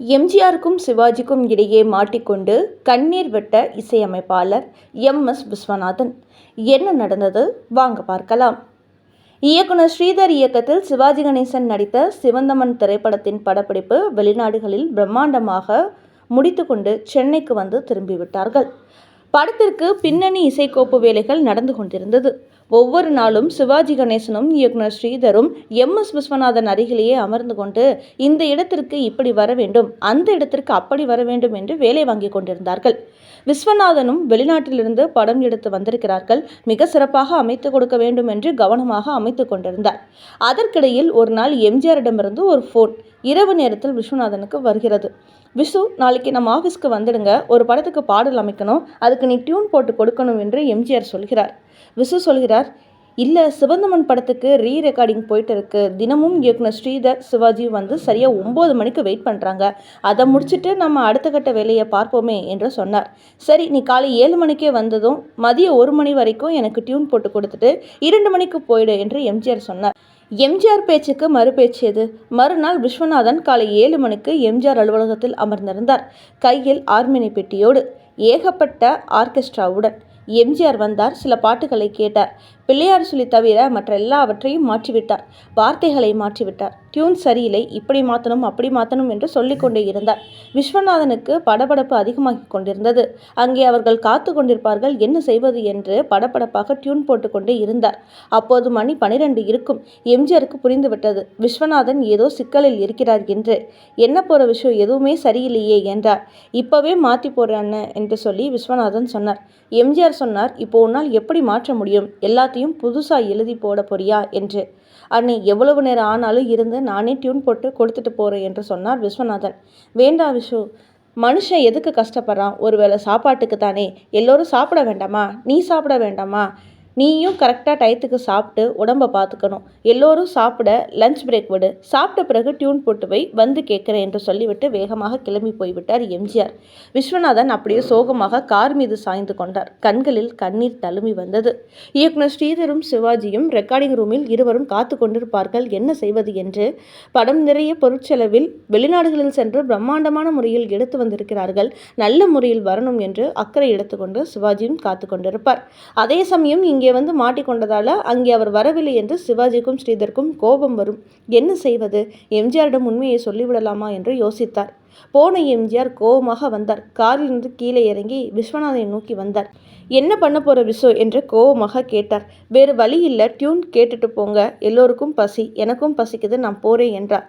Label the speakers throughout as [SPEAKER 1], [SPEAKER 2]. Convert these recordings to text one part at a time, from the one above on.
[SPEAKER 1] எம்ஜிஆருக்கும் சிவாஜிக்கும் இடையே மாட்டிக்கொண்டு கண்ணீர் விட்ட இசையமைப்பாளர் எம். எஸ். விஸ்வநாதன். என்ன நடந்தது? வாங்க பார்க்கலாம். இயக்குனர் ஸ்ரீதர் இயக்கத்தில் சிவாஜி கணேசன் நடித்த சிவந்தமன் திரைப்படத்தின் படப்பிடிப்பு வெளிநாடுகளில் பிரம்மாண்டமாக முடித்துக்கொண்டு சென்னைக்கு வந்து திரும்பிவிட்டார்கள். படத்திற்கு பின்னணி இசைக்கோப்பு வேலைகள் நடந்து கொண்டிருந்தது. ஒவ்வொரு நாளும் சிவாஜி கணேசனும் இயக்குனர் ஸ்ரீதரும் எம் எஸ் விஸ்வநாதன் அருகிலேயே அமர்ந்து கொண்டு இந்த இடத்திற்கு இப்படி வர வேண்டும் அந்த இடத்திற்கு அப்படி வர வேண்டும் என்று வேலை வாங்கி கொண்டிருந்தார்கள். விஸ்வநாதனும் வெளிநாட்டிலிருந்து படம் எடுத்து வந்திருக்கிறார்கள். மிக சிறப்பாக அமைத்து கொடுக்க வேண்டும் என்று கவனமாக அமைத்து கொண்டிருந்தார். அதற்கிடையில் ஒரு நாள் எம்ஜிஆரிடமிருந்து ஒரு ஃபோன் இரவு நேரத்தில் விஸ்வநாதனுக்கு வருகிறது. விசு நாளைக்கு நம்ம ஆஃபீஸ்க்கு வந்துடுங்க. ஒரு படத்துக்கு பாடல் அமைக்கணும். அதுக்கு நீ டியூன் போட்டு கொடுக்கணும் என்று எம்ஜிஆர் சொல்கிறார். விசு சொல்கிறார் இல்லை சிவந்தமன் படத்துக்கு ரீ ரெக்கார்டிங் போயிட்டு இருக்கு தினமும் இயக்குனர் ஸ்ரீதர் சிவாஜி வந்து சரியாக ஒம்பது மணிக்கு வெயிட் பண்ணுறாங்க அதை முடிச்சுட்டு நம்ம அடுத்த கட்ட வேலையை பார்ப்போமே என்று சொன்னார். சரி நீ காலை ஏழு மணிக்கே வந்ததும் மதியம் ஒரு மணி வரைக்கும் எனக்கு டியூன் போட்டு கொடுத்துட்டு இரண்டு மணிக்கு போயிடு என்று எம்ஜிஆர் சொன்னார். எம்ஜிஆர் பேச்சுக்கு மறுபேச்சு எது? மறுநாள் விஸ்வநாதன் காலை ஏழு மணிக்கு எம்ஜிஆர் அலுவலகத்தில் அமர்ந்திருந்தார். கையில் ஆர்மினி பெட்டியோடு ஏகப்பட்ட ஆர்கெஸ்ட்ராவுடன் எம்ஜிஆர் வந்தார். சில பாட்டுகளை கேட்டார். பிள்ளையார் சொல்லி தவிர மற்ற எல்லாவற்றையும் மாற்றிவிட்டார். வார்த்தைகளை மாற்றிவிட்டார். டியூன் சரியில்லை. இப்படி மாற்றணும் அப்படி மாற்றணும் என்று சொல்லிக்கொண்டே இருந்தார். விஸ்வநாதனுக்கு படபடப்பு அதிகமாகிக் கொண்டிருந்தது. அங்கே அவர்கள் காத்து கொண்டிருப்பார்கள். என்ன செய்வது என்று படபடப்பாக டியூன் போட்டுக்கொண்டே இருந்தார். அப்போது மணி பனிரெண்டு இருக்கும். எம்ஜிஆருக்கு புரிந்துவிட்டது. விஸ்வநாதன் ஏதோ சிக்கலில் இருக்கிறார் என்று. என்ன போகிற விஷயம்? எதுவுமே சரியில்லையே என்றார். இப்போவே மாற்றி போறேன்னு என்று சொல்லி விஸ்வநாதன் சொன்னார். எம்ஜிஆர் சொன்னார் இப்போ உன்னால் எப்படி மாற்ற முடியும்? எல்லா எல்லாத்தையும் புதுசா எழுதி போட போறியா என்று. அன்னை எவ்வளவு நேரம் ஆனாலும் இருந்து நானே டியூன் போட்டு கொடுத்துட்டு போகிறேன் என்று சொன்னார் விஸ்வநாதன். வேண்டாம் விஷு மனுஷன் எதுக்கு கஷ்டப்படுறான்? ஒருவேளை சாப்பாட்டுக்கு தானே? எல்லோரும் சாப்பிட வேண்டாமா? நீ சாப்பிட வேண்டாமா? நீயும் கரெக்டாக டயத்துக்கு சாப்பிட்டு உடம்பை பார்த்துக்கணும் எல்லோரும் சாப்பிட லஞ்ச் பிரேக் விடு. சாப்பிட்ட பிறகு டியூன் போட்டு போய் வந்து கேட்குறேன் என்று சொல்லிவிட்டு வேகமாக கிளம்பி போய்விட்டார் எம்ஜிஆர். விஸ்வநாதன் அப்படியே சோகமாக கார் மீது சாய்ந்து கொண்டார். கண்களில் கண்ணீர் தழும்பி வந்தது. இயக்குனர் ஸ்ரீதரும் சிவாஜியும் ரெக்கார்டிங் ரூமில் இருவரும் காத்து கொண்டிருப்பார்கள். என்ன செய்வது என்று படம் நிறைய பொருட்செலவில் வெளிநாடுகளில் சென்று பிரம்மாண்டமான முறையில் எடுத்து வந்திருக்கிறார்கள். நல்ல முறையில் வரணும் என்று அக்கறை எடுத்துக்கொண்டு சிவாஜியும் காத்து கொண்டிருப்பார். அதே சமயம் இங்கே இங்கே வந்து மாட்டிக்கொண்டதால அங்கே அவர் வரவில்லை என்று சிவாஜிக்கும் ஸ்ரீதருக்கும் கோபம் வரும். என்ன செய்வது? எம்ஜிஆரிடம் உண்மையை சொல்லிவிடலாமா என்று யோசித்தார். போன எம்ஜிஆர் கோபமாக வந்தார். காரிலிருந்து கீழே இறங்கி விஸ்வநாதனை நோக்கி வந்தார். என்ன பண்ண போற விசோ? என்று கோபமாக கேட்டார். வேறு வழி இல்லை. டியூன் கேட்டுட்டு போங்க. எல்லோருக்கும் பசி. எனக்கும் பசிக்குது. நான் போறேன் என்றார்.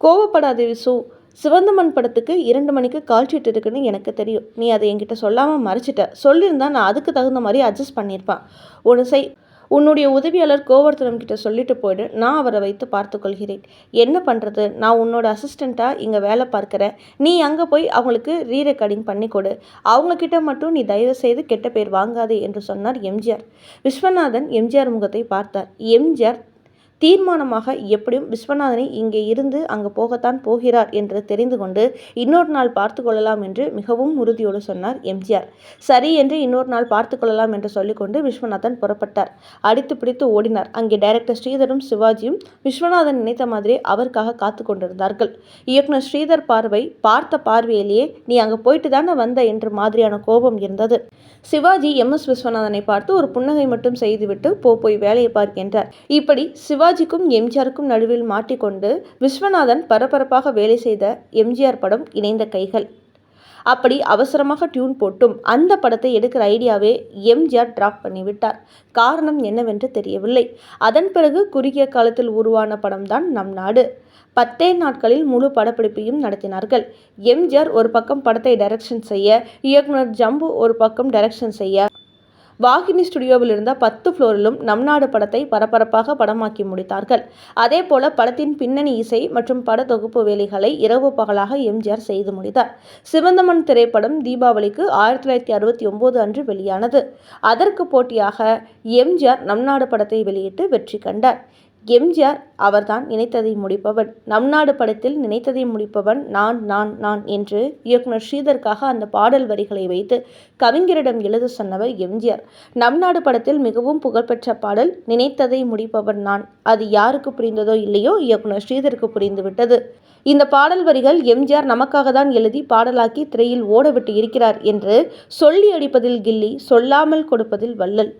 [SPEAKER 1] கோவப்படாத விசு. சிவந்தமன் படத்துக்கு இரண்டு மணிக்கு கால் ஷீட் இருக்குன்னு எனக்கு தெரியும். நீ அதை என்கிட்ட சொல்லாமல் மறைச்சிட்ட. சொல்லியிருந்தா நான் அதுக்கு தகுந்த மாதிரி அட்ஜஸ்ட் பண்ணியிருப்பேன் ஒன்று செய் உன்னுடைய உதவியாளர் கோவர்த்தனம் கிட்ட சொல்லிட்டு போயிடு. நான் அவரை வைத்து பார்த்துக்கொள்கிறேன் என்ன பண்ணுறது நான் உன்னோட அசிஸ்டண்ட்டாக இங்கே வேலை பார்க்குறேன் நீ அங்கே போய் அவங்களுக்கு ரீ ரெக்கார்டிங் பண்ணி கொடு. அவங்கக்கிட்ட மட்டும் நீ தயவு செய்து கெட்ட பேர் வாங்காதே என்று சொன்னார் எம்ஜிஆர். விஸ்வநாதன் எம்ஜிஆர் முகத்தை பார்த்தார். எம்ஜிஆர் தீர்மானமாக எப்படியும் விஸ்வநாதனை இங்கே இருந்து அங்கு போகத்தான் போகிறார் என்று தெரிந்து கொண்டு இன்னொரு நாள் பார்த்து கொள்ளலாம் என்று மிகவும் உறுதியோடு சொன்னார் எம்ஜிஆர். சரி என்று இன்னொரு நாள் பார்த்து கொள்ளலாம் என்று சொல்லிக்கொண்டு விஸ்வநாதன் புறப்பட்டார். அடித்து பிடித்து ஓடினார். அங்கே டைரக்டர் ஸ்ரீதரும் சிவாஜியும் விஸ்வநாதன் நினைத்த மாதிரி அவருக்காக காத்து கொண்டிருந்தார்கள். இயக்குனர் ஸ்ரீதர் பார்வை பார்த்த பார்வையிலேயே நீ அங்கே போயிட்டு தானே வந்த? என்று மாதிரியான கோபம் இருந்தது. சிவாஜி எம் எஸ் விஸ்வநாதனை பார்த்து ஒரு புன்னகை மட்டும் செய்துவிட்டு போ போய் வேலையை பார்க்கின்றார் இப்படி சிவாஜி சிவாஜிக்கும் எம்ஜிஆருக்கும் நடுவில் மாட்டிக்கொண்டு விஸ்வநாதன் பரபரப்பாக வேலை செய்த எம்ஜிஆர் படம் இணைந்த கைகள். அப்படி அவசரமாக டியூன் போட்டும் அந்த படத்தை எடுக்கிற ஐடியாவே எம்ஜிஆர் டிராப் பண்ணிவிட்டார். காரணம் என்னவென்று தெரியவில்லை. அதன் பிறகு குறுகிய காலத்தில் உருவான படம்தான் நம் நாடு. பத்தே நாட்களில் முழு படப்பிடிப்பையும் நடத்தினார்கள். எம்ஜிஆர் ஒரு பக்கம் படத்தை டைரக்ஷன் செய்ய இயக்குனர் ஜம்பு ஒரு பக்கம் டைரக்ஷன் செய்ய வாகினி ஸ்டுடியோவில் இருந்த பத்து ஃப்ளோரிலும் நம் நாடு படத்தை பரபரப்பாக படமாக்கி முடித்தார்கள். அதே போல படத்தின் பின்னணி இசை மற்றும் பட தொகுப்பு வேலைகளை இரவு பகலாக எம்ஜிஆர் செய்து முடித்தார். சிவந்தமன் திரைப்படம் தீபாவளிக்கு ஆயிரத்தி தொள்ளாயிரத்தி அறுபத்தி ஒன்பது அன்று வெளியானது. அதற்கு போட்டியாக எம்ஜிஆர் நம் நாடு படத்தை வெளியிட்டு வெற்றி கண்டார். எம்ஜிஆர் அவர்தான் நினைத்ததை முடிப்பவன். நம் நாடு படத்தில் நினைத்ததை முடிப்பவன் நான் நான் நான் என்று இயக்குனர் ஸ்ரீதருக்காக அந்த பாடல் வரிகளை வைத்து கவிஞரிடம் எழுத சொன்னவர் எம்ஜிஆர். நம் நாடு படத்தில் மிகவும் புகழ்பெற்ற பாடல் நினைத்ததை முடிப்பவன் நான். அது யாருக்கு புரிந்ததோ இல்லையோ இயக்குனர் ஸ்ரீதருக்கு புரிந்துவிட்டது இந்த பாடல் வரிகள் எம்ஜிஆர் நமக்காக தான் எழுதி பாடலாக்கி திரையில் ஓடவிட்டு இருக்கிறார் என்று சொல்லி அடிப்பதில் கில்லி சொல்லாமல் கொடுப்பதில் வள்ளல்.